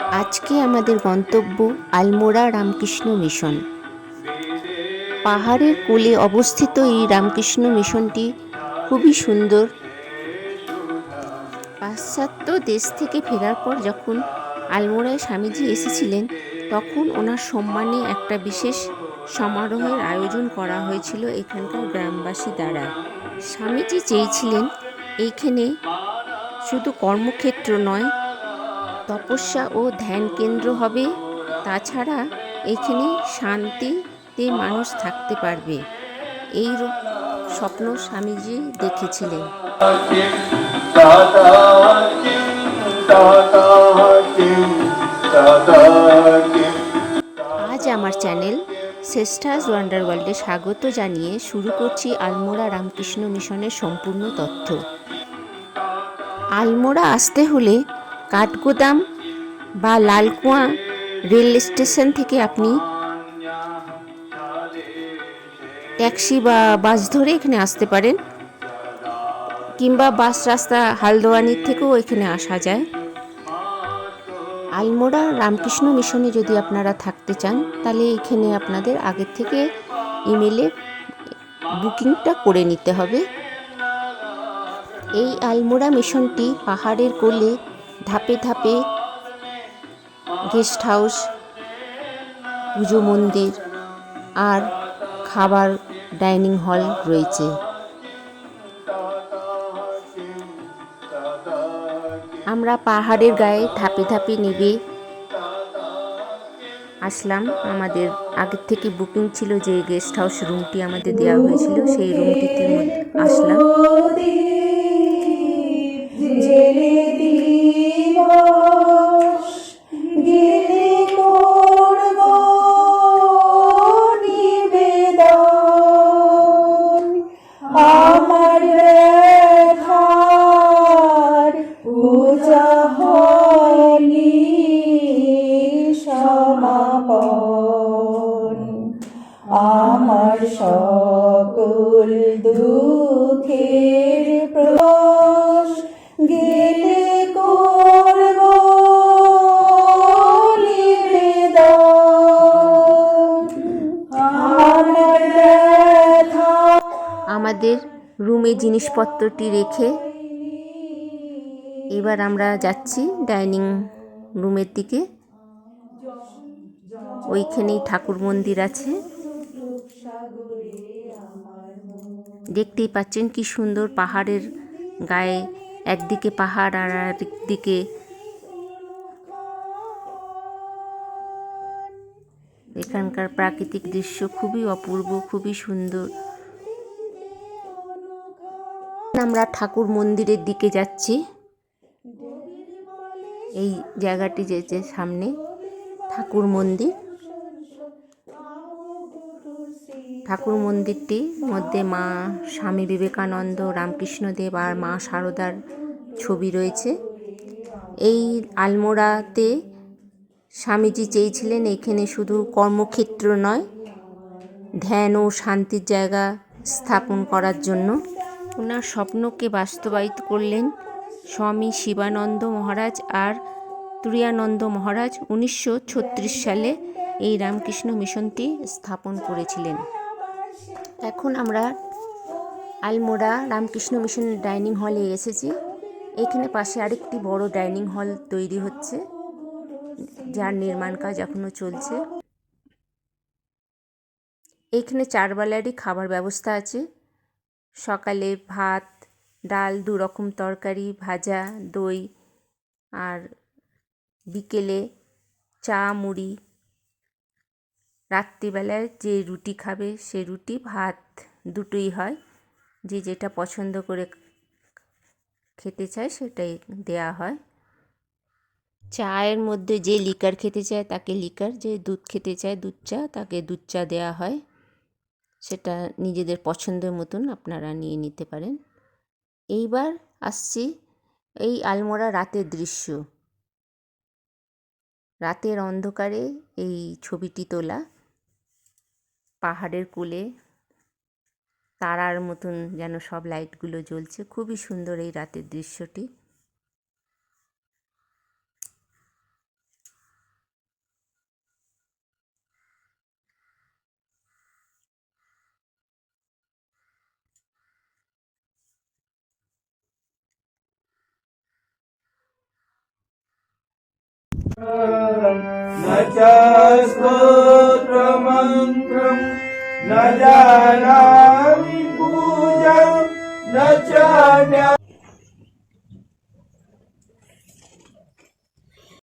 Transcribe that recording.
আজকে আমাদের গন্তব্য আলমোড়া রামকৃষ্ণ মিশন। পাহাড়ের কোলে অবস্থিত এই রামকৃষ্ণ মিশনটি খুবই সুন্দর। পাশ্চাত্য দেশ থেকে ফেরার পর যখন আলমোড়ায় স্বামীজি এসেছিলেন, তখন ওনার সম্মানে একটা বিশেষ সমারোহের আয়োজন করা হয়েছিল এখানকার গ্রামবাসী দ্বারা। স্বামীজি চেয়েছিলেন, এইখানে শুধু কর্মক্ষেত্র নয় তপস্যা ও ধ্যান কেন্দ্র হবে। তাছাড়া এখানে শান্তিতে মানুষ থাকতে পারবে। এই স্বপ্ন স্বামীজি দেখেছিলেন। আজ আমার চ্যানেল শ্রেষ্ঠাস ওয়ান্ডার ওয়ার্ল্ডে স্বাগত জানিয়ে শুরু করছি আলমোড়া রামকৃষ্ণ মিশনের সম্পূর্ণ তথ্য। আলমোড়া আসতে হলে কাঠগোদাম বা লালকুয়া রেল স্টেশন থেকে আপনি ট্যাক্সি বা বাস ধরে এখানে আসতে পারেন, কিংবা বাস রাস্তা হালদোয়ানির থেকেও এখানে আসা যায়। আলমোড়া রামকৃষ্ণ মিশনে যদি আপনারা থাকতে চান, তাহলে এখানে আপনাদের আগের থেকে ইমেলে বুকিংটা করে নিতে হবে। এই আলমোড়া মিশনটি পাহাড়ের কোলে ধাপে ধাপে গেস্ট হাউস, পুজো মন্দির আর খাবার ডাইনিং হল রয়েছে। আমরা পাহাড়ের গায়ে ধাপে ধাপে নেবে আসলাম। আমাদের আগের থেকে বুকিং ছিল যে গেস্ট হাউস রুমটি আমাদের দেওয়া হয়েছিল, সেই রুমটিতে আসলাম। আমাদের রুমে জিনিসপত্রটি রেখে এবার আমরা যাচ্ছি ডাইনিং রুমের দিকে। ওইখানেই ঠাকুর মন্দির আছে। দেখতেই পাচ্ছেন কি সুন্দর পাহাড়ের গায়ে একদিকে পাহাড় আর একদিকে এখানকার প্রাকৃতিক দৃশ্য খুবই অপূর্ব, খুবই সুন্দর। আমরা ঠাকুর মন্দিরের দিকে যাচ্ছি। এই জায়গাটি যে যে সামনে ঠাকুর মন্দির। ঠাকুর মন্দিরটির মধ্যে মা স্বামী বিবেকানন্দ, রামকৃষ্ণদেব আর মা সারদার ছবি রয়েছে। এই আলমোড়াতে স্বামীজি চেয়েছিলেন এখানে শুধু কর্মক্ষেত্র নয়, ধ্যান ও শান্তির জায়গা স্থাপন করার জন্য। ওনার স্বপ্নকে বাস্তবায়িত করলেন স্বামী শিবানন্দ মহারাজ আর তুরিয়ানন্দ মহারাজ উনিশশো ছত্রিশ সালে এই রামকৃষ্ণ মিশনটি স্থাপন করেছিলেন। এখন আমরা আলমোড়া রামকৃষ্ণ মিশন ডাইনিং হলে এসেছি। এখানে পাশে আরেকটি বড় ডাইনিং হল তৈরি হচ্ছে, যার নির্মাণ কাজ এখনও চলছে। এখানে চারবেলারই খাবার ব্যবস্থা আছে। সকালে ভাত, ডাল দু রকম তরকারি, ভাজা, দই আর বিকেলে চা, মুড়ি। রাত্রিবেলায় যে রুটি খাবে সে রুটি, ভাত দুটোই হয়। যে যেটা পছন্দ করে খেতে চায় সেটাই দেয়া হয়। চায়ের মধ্যে যে লিকার খেতে চায় তাকে লিকার, যে দুধ খেতে চায় দুধ চা তাকে দুধ চা দেওয়া হয়। সেটা নিজেদের পছন্দের মতন আপনারা নিয়ে নিতে পারেন। এইবার আসছি এই আলমোড়া রাতের দৃশ্য। রাতের অন্ধকারে এই ছবিটি তোলা। পাহাড়ের কোলে তারার মতন যেন সব লাইটগুলো জ্বলছে। খুবই সুন্দর এই রাতের দৃশ্যটি। न च स्तोत्रमन्त्रम् न जानामि पूजा न च